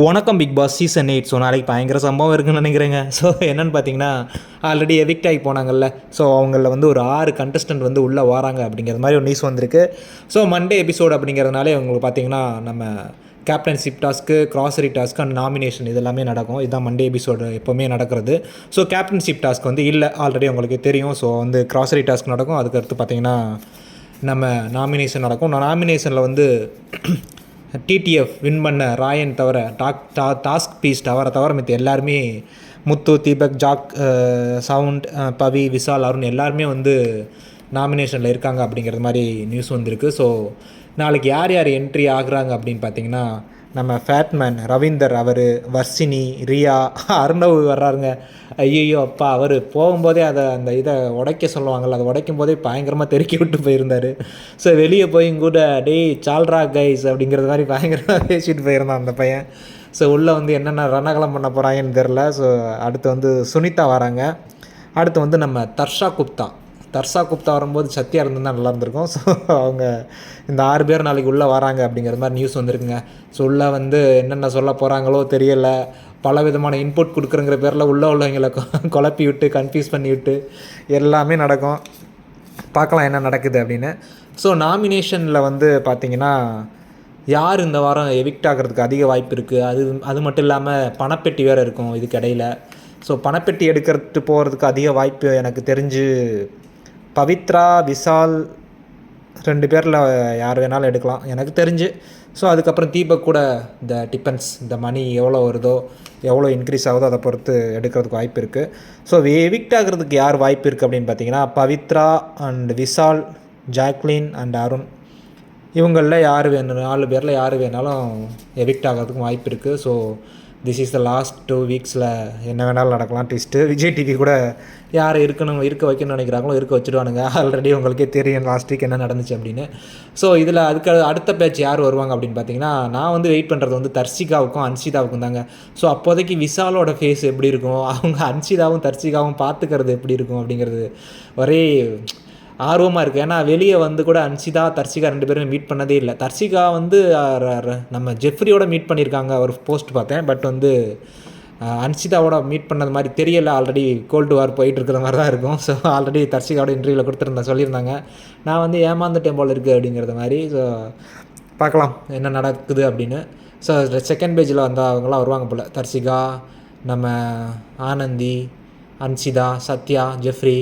வணக்கம் Bigg Boss season eight so நாளைக்கு பயங்கர சம்பவம் இருக்குன்னு நினைக்கிறேங்க. ஸோ என்னென்னு பார்த்தீங்கன்னா ஆல்ரெடி எவிக்ட் ஆகி போனாங்கல்ல. ஸோ அவங்கள வந்து ஒரு ஆறு கண்டஸ்டன்ட் வந்து உள்ளே வராங்க அப்படிங்கிற மாதிரி ஒரு நியூஸ் வந்திருக்கு. ஸோ மண்டே எபிசோட் அப்படிங்கிறதுனாலே உங்களுக்கு பார்த்தீங்கன்னா நம்ம captainship task grocery task and nomination இது எல்லாமே நடக்கும். இதுதான் மண்டே எபிசோடு எப்போவுமே நடக்கிறது. ஸோ கேப்டன்ஷிப் டாஸ்க் வந்து இல்லை. ஆல்ரெடி உங்களுக்கு தெரியும். ஸோ வந்து கிராசரி டாஸ்க் நடக்கும். அதுக்கடுத்து பார்த்தீங்கன்னா நம்ம நாமினேஷன் நடக்கும். நான் நாமினேஷனில் வந்து டிடிஎஃப் வின் பண்ண ராயன் தவிர டாக் டா டாஸ்க் பீஸ் தவிர தவிர மித்த எல்லாருமே முத்து தீபக் ஜாக் சவுண்ட் பவி விஷால் அருண் எல்லாருமே வந்து நாமினேஷனில் இருக்காங்க அப்படிங்கிறது மாதிரி நியூஸ் வந்திருக்கு. ஸோ நாளைக்கு யார் யார் என்ட்ரி ஆகுறாங்க அப்படின்னு பார்த்தீங்கன்னா நம்ம ஃபேட்மேன் ரவீந்தர் அவர் வர்ஷினி ரியா அர்ணவ் வர்றாருங்க. ஐயோ அப்பா அவர் போகும்போதே அதை அந்த இதை உடைக்க சொல்லுவாங்கள்ல அதை உடைக்கும் போதே பயங்கரமாக தெருக்கி விட்டு போயிருந்தார். ஸோ வெளியே போய் கூட டேய் சால்ரா கைஸ் அப்படிங்கிறது மாதிரி பயங்கரமாக பேசிட்டு போயிருந்தான் அந்த பையன். ஸோ உள்ளே வந்து என்னென்ன ரணகலம் பண்ண போகிறாங்கன்னு தெரில ஸோ அடுத்து வந்து சுனிதா வராங்க. அடுத்து வந்து நம்ம தர்ஷா குப்தா. தர்ஷா குப்தா வரும்போது சத்யா இருந்திருந்தால் நல்லா இருந்திருக்கும். ஸோ அவங்க இந்த ஆறு பேர் நாளைக்கு உள்ளே வராங்க அப்படிங்கிற மாதிரி நியூஸ் வந்திருக்குங்க. ஸோ உள்ளே வந்து என்னென்ன சொல்ல போகிறாங்களோ தெரியல. பல விதமான இன்புட் கொடுக்குறங்கிற பேரில் உள்ளே உள்ளவங்களை கொ- குழப்பி விட்டு கன்ஃபியூஸ் பண்ணி விட்டு எல்லாமே நடக்கும். பார்க்கலாம் என்ன நடக்குது அப்படின்னு. ஸோ நாமினேஷனில் வந்து பார்த்தீங்கன்னா யார் இந்த வாரம் எவிக்ட் ஆகிறதுக்கு அதிக வாய்ப்பு இருக்குது அது அது மட்டும் இல்லாமல் பணப்பெட்டி வேறு இருக்கும் இதுக்கு இடையில. ஸோ பணப்பெட்டி எடுக்கிறது போகிறதுக்கு அதிக வாய்ப்பு எனக்கு தெரிஞ்சு பவித்ரா விஷால் ரெண்டு பேரில் யார் வேணாலும் எடுக்கலாம். எனக்கு தெரிஞ்சு. ஸோ அதுக்கப்புறம் தீபக் கூட இந்த டிபென்ஸ் இந்த மணி எவ்வளோ வருதோ எவ்வளோ இன்க்ரீஸ் ஆகுதோ அதை பொறுத்து எடுக்கிறதுக்கு வாய்ப்பு இருக்குது ஸோ எவிக்ட் ஆகிறதுக்கு யார் வாய்ப்பு இருக்குது அப்படின்னு பார்த்தீங்கன்னா Pavithra and Vishal Jacqueline and Arun. இவங்களில் யார் வேணும் நாலு பேரில் யார் வேணாலும் எவிக்ட் ஆகிறதுக்கும் வாய்ப்பு இருக்குது so this is the last two வீக்ஸில் என்ன வேணாலும் நடக்கலாம். ட்விஸ்ட்டு விஜய் டிவி கூட யார் இருக்கணும் இருக்க வைக்கணும்னு நினைக்கிறாங்களோ இருக்க வச்சுடுவானுங்க. ஆல்ரெடி உங்களுக்கே தெரியும் லாஸ்ட் வீக் என்ன நடந்துச்சு அப்படின்னு. ஸோ இதில் அதுக்கு அடுத்த பேட்ச் யார் வருவாங்க அப்படின்னு பார்த்தீங்கன்னா நான் வந்து வெயிட் பண்ணுறது வந்து தர்ஷிகாவுக்கும் அன்ஷிதாவுக்கும் தாங்க. ஸோ அப்போதைக்கு விசாலோட ஃபேஸ் எப்படி இருக்கும்? அவங்க அன்ஷிதாவும் தர்ஷிகாவும் பார்த்துக்கிறது எப்படி இருக்கும் அப்படிங்கிறது ஒரே ஆர்வமாக இருக்குது ஏன்னா வெளியே வந்து கூட அன்சிதா தர்ஷிகா ரெண்டு பேரும் மீட் பண்ணதே இல்லை. தர்ஷிகா வந்து நம்ம ஜெஃப்ரியோட மீட் பண்ணியிருக்காங்க ஒரு போஸ்ட் பார்த்தேன். பட் வந்து அன்சிதாவோட மீட் பண்ணது மாதிரி தெரியல. ஆல்ரெடி கோல்டு வார் போயிட்டு இருக்கிற மாதிரி தான் இருக்கும். ஸோ ஆல்ரெடி தர்ஷிகாவோட இன்டர்வியூவில் கொடுத்துருந்தேன் சொல்லியிருந்தாங்க. நான் வந்து ஏமாந்துட்டேன் போல் இருக்குது அப்படிங்கிறத மாதிரி. ஸோ பார்க்கலாம். என்ன நடக்குது அப்படின்னு. ஸோ செகண்ட் பேஜில் வந்தால் அவங்களாம் வருவாங்க போல். தர்ஷிகா நம்ம ஆனந்தி அன்சிதா சத்யா ஜெஃப்ரி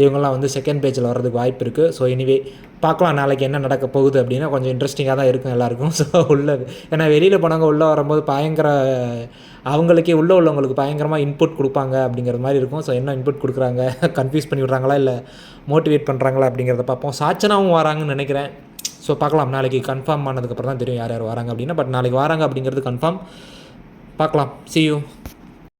இவங்கெல்லாம் வந்து செகண்ட் பேஜில் வர்றதுக்கு வாய்ப்பு இருக்குது ஸோ எனிவே பார்க்கலாம் நாளைக்கு என்ன நடக்க போகுது அப்படின்னா. கொஞ்சம் இன்ட்ரெஸ்டிங்காக தான் இருக்கும் எல்லாருக்கும். ஸோ உள்ள ஏன்னா வெளியில் போனவங்க உள்ளே வரும்போது பயங்கர அவங்களுக்கே உள்ளே உள்ளவங்களுக்கு பயங்கரமாக இன்புட் கொடுப்பாங்க அப்படிங்கிற மாதிரி இருக்கும். ஸோ என்ன இன்புட் கொடுக்குறாங்க? கன்ஃபியூஸ் பண்ணி விட்றாங்களா? இல்லை மோட்டிவேட் பண்ணுறாங்களா அப்படிங்கிறத பார்ப்போம். சாச்சனாவும் வராங்கன்னு நினைக்கிறேன். ஸோ பார்க்கலாம். நாளைக்கு கன்ஃபார்ம் ஆனதுக்கப்புறம் தான் தெரியும் யார் யார் வராங்க அப்படின்னா. பட் நாளைக்கு வராங்க அப்படிங்கிறது கன்ஃபார்ம் பார்க்கலாம். C you